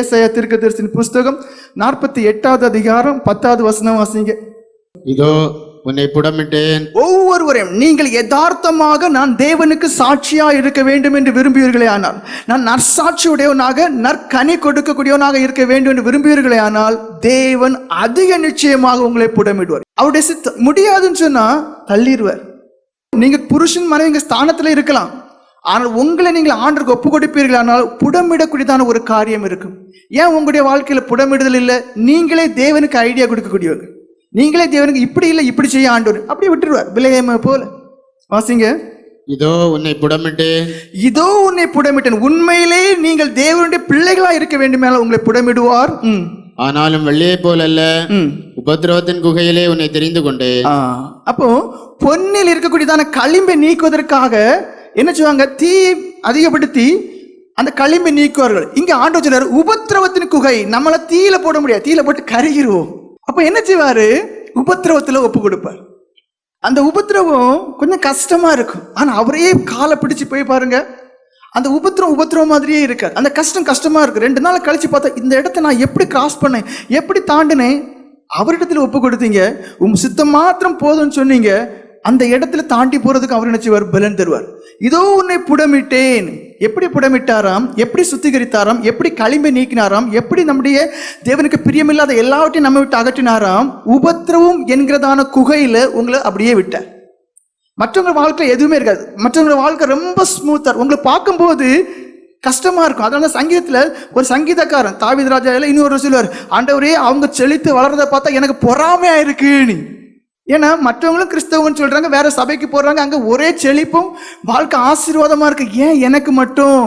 ஏசாயா தீர்க்கதரிசியின் புஸ்தகம் நாற்பத்தி எட்டாவது அதிகாரம் பத்தாவது வசனம் வாசிங்க. இதோ உன்னை புடமிட்டேன். ஒவ்வொருவரையும் நீங்கள் யதார்த்தமாக நான் தேவனுக்கு சாட்சியா இருக்க வேண்டும் என்று விரும்புவீர்களே ஆனால் நான் நற்சாட்சியுடையவனாக நற்கனி கொடுக்கக்கூடியவனாக இருக்க வேண்டும் என்று விரும்புவீர்களே ஆனால் தேவன் அதிக நிச்சயமாக உங்களை புடமிடுவார். அவருடைய சித்த முடியாதுன்னு சொன்னா தள்ளிடுவார். நீங்க புருஷன் மனைவிங்க ஸ்தானத்துல இருக்கலாம். ஆனால் உங்களை நீங்கள் ஆண்டருக்கு ஒப்பு கொடுப்பீர்கள் ஆனால் புடமிடக்கூடியதான ஒரு காரியம் இருக்கும். ஏன் உங்களுடைய வாழ்க்கையில புடமிடுதல் இல்லை? நீங்களே தேவனுக்கு ஐடியா கொடுக்கக்கூடியவங்க. நீங்களே தேவனுக்கு இப்படி இல்லை இப்படி செய்ய ஆண்டவர். அப்படியே விட்டுருவார். விலையம போல. வாசிங்க. இதோ உன்னை புடமிட்டேன். இதோ உன்னை புடமிட்டேன். உண்மையிலே நீங்கள் தேவனுடைய பிள்ளைகளா இருக்க வேண்டுமேல உங்களை புடமிடுவார். ஆனாலும் வெள்ளியை போல் அல்ல. ம். உபத்திரவத்தின் குகையிலே உன்னை தெரிந்து கொண்டேன். அப்போ பொன்னில் இருக்கக்கூடியதான களிம்பை நீக்குவதற்காக என்ன செய்வாங்க தீ அதிகப்படுத்தி அந்த களிம்பை நீக்குவார்கள். இங்க ஆண்டு சொன்னார் உபத்திரவத்தின் குகை. நம்மளை தீயில போட முடியாது. தீயில போட்டு கருகிருவோம். அப்ப என்ன செய்வாரு? உபத்திரவத்துல ஒப்பு கொடுப்பார். அந்த உபத்திரவம் கொஞ்சம் கஷ்டமா இருக்கும். ஆனா அவரே காலை பிடிச்சு போய் பாருங்க. அந்த உபத்திரம் உபத்திரவம் மாதிரியே இருக்காது. அந்த கஷ்டம் கஷ்டமா இருக்கு ரெண்டு நாள் கழிச்சு பார்த்தா இந்த இடத்த நான் எப்படி கிராஸ் பண்ணேன்? எப்படி தாண்டினேன்? அவரிடத்துல ஒப்பு கொடுத்தீங்க. உம் சித்தம் மாத்திரம் போதும்னு சொன்னீங்க. அந்த இடத்துல தாண்டி போறதுக்கு அவர் நினைச்சுவார் பலன் தருவார். இதோ உன்னை புடமிட்டேன். எப்படி புடமிட்டாராம்? எப்படி சுத்திகரித்தாராம்? எப்படி களிம்பை நீக்கினாராம்? எப்படி நம்முடைய தேவனுக்கு பிரியமில்லாத எல்லாவற்றையும் நம்ம விட்டு அகற்றினாராம்? உபத்திரவும் என்கிறதான குகையில உங்களை அப்படியே விட்டார். மற்றவங்க வாழ்க்கை எதுவுமே இருக்காது. மற்றவங்க வாழ்க்கை ரொம்ப ஸ்மூத்தாக உங்களை பார்க்கும்போது கஷ்டமா இருக்கும். அதனால சங்கீதத்தில் சங்கீதத்துல ஒரு சங்கீதக்காரன் தாவித் ராஜா இன்னொரு சொல்லுவார் ஆண்டவரே அவங்க செழித்து வளர்றதை பார்த்தா எனக்கு பொறாமையா இருக்குன்னு. ஏன்னா மற்றவங்களும் கிறிஸ்தவன்னு சொல்றாங்க வேற சபைக்கு போறாங்க அங்க ஒரே செழிப்பும் வாழ்க்கை ஆசீர்வாதமா இருக்கு. ஏன் எனக்கு மட்டும்?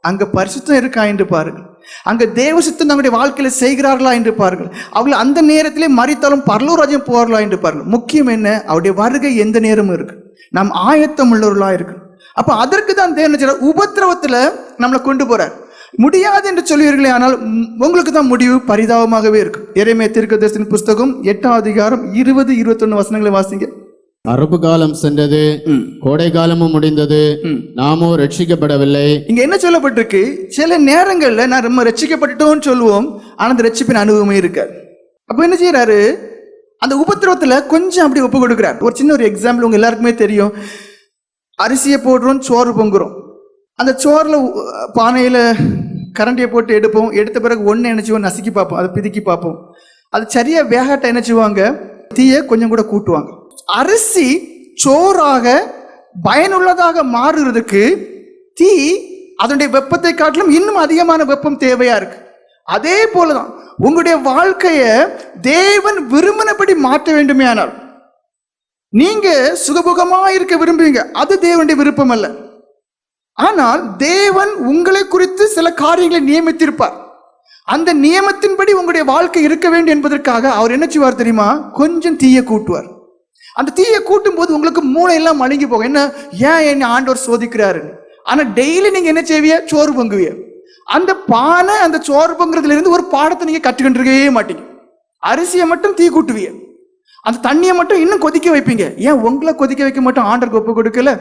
அங்க பரிசுத்தம் இருக்கா என்று பாருங்கள். அங்க தேவ சித்தம் தங்களுடைய வாழ்க்கையில செய்கிறார்களா என்று பாருங்கள். அவர்கள் அந்த நேரத்திலே மறித்தாலும் பரலூராஜ்யம் போவார்களா என்று பாருங்கள். முக்கியம் என்ன? அவருடைய வருகை எந்த நேரமும் இருக்கு. நாம் ஆயத்தம் உள்ளவர்களா இருக்கு அப்ப அதற்கு தான் தேவன் உபத்திரவத்துல நம்மளை கொண்டு போறார். முடியாது என்று சொல்வீர்களே ஆனால் உங்களுக்கு தான் முடிவு பரிதாபமாகவே இருக்கும் இறைமே தீர்க்கதரிசன புஸ்தகம் எட்டாம் அதிகாரம் இருபது இருபத்தொன்னு வசனங்களை வாசிங்க. அரபு காலம் சென்றது கோடை காலமும் முடிந்தது நாமோ ரட்சிக்கப்படவில்லை. இங்க என்ன சொல்லப்பட்டிருக்கு? சில நேரங்கள்ல நான் ரொம்ப ரட்சிக்கப்பட்டுட்டோம்னு சொல்லுவோம் ஆனா அந்த ரட்சிப்பின் அனுபவமே இருக்காது அப்போ என்ன செய்யறாரு அந்த உபத்திரவத்துல கொஞ்சம் அப்படி ஒப்பு கொடுக்குறார் ஒரு சின்ன ஒரு எக்ஸாம்பிள் உங்க எல்லாருக்குமே தெரியும். அரிசியை போடுறோம் சோறு பொங்குறோம். அந்த சோறில் பானையில் கரண்டியை போட்டு எடுப்போம். எடுத்த பிறகு ஒன்று என்ன செய்வோம்? நசுக்கி பார்ப்போம். அதை பிதுக்கி பார்ப்போம். அது சரியாக வேகாட்ட என்ன செய்வாங்க? தீயை கொஞ்சம் கூட கூட்டுவாங்க. அரிசி சோறாக பயனுள்ளதாக மாறுறதுக்கு தீ அதனுடைய வெப்பத்தை காட்டிலும் இன்னும் அதிகமான வெப்பம் தேவையாக இருக்கு. அதே போல தான் உங்களுடைய வாழ்க்கையை தேவன் விரும்பினபடி மாற்ற வேண்டுமே ஆனால் நீங்க சுகபுகமாக இருக்க விரும்புவீங்க. அது தேவனுடைய விருப்பம் அல்ல ஆனால் தேவன் உங்களை குறித்து சில காரியங்களை நியமித்திருப்பார். அந்த நியமத்தின்படி உங்களுடைய வாழ்க்கை இருக்க வேண்டும் என்பதற்காக அவர் என்ன செய்வார் தெரியுமா? கொஞ்சம் தீயை கூட்டுவார். அந்த தீயை கூட்டும் போது உங்களுக்கு மூளையெல்லாம் மழுங்கி போகும். என்ன? ஏன் என்ன ஆண்டவர் சோதிக்கிறாரு ஆனால் டெய்லி நீங்க என்ன செய்விய சோறு பொங்குவிய அந்த பானை அந்த சோறு பொங்குறதுல இருந்து ஒரு பாடத்தை நீங்க கற்றுக்கிட்டு இருக்கவே மாட்டீங்க. அரிசியை மட்டும் தீ கூட்டுவிய அந்த தண்ணியை மட்டும் இன்னும் கொதிக்க வைப்பீங்க. ஏன் உங்களை கொதிக்க வைக்க மட்டும் ஆண்டர் ஒப்பு கொடுக்கல?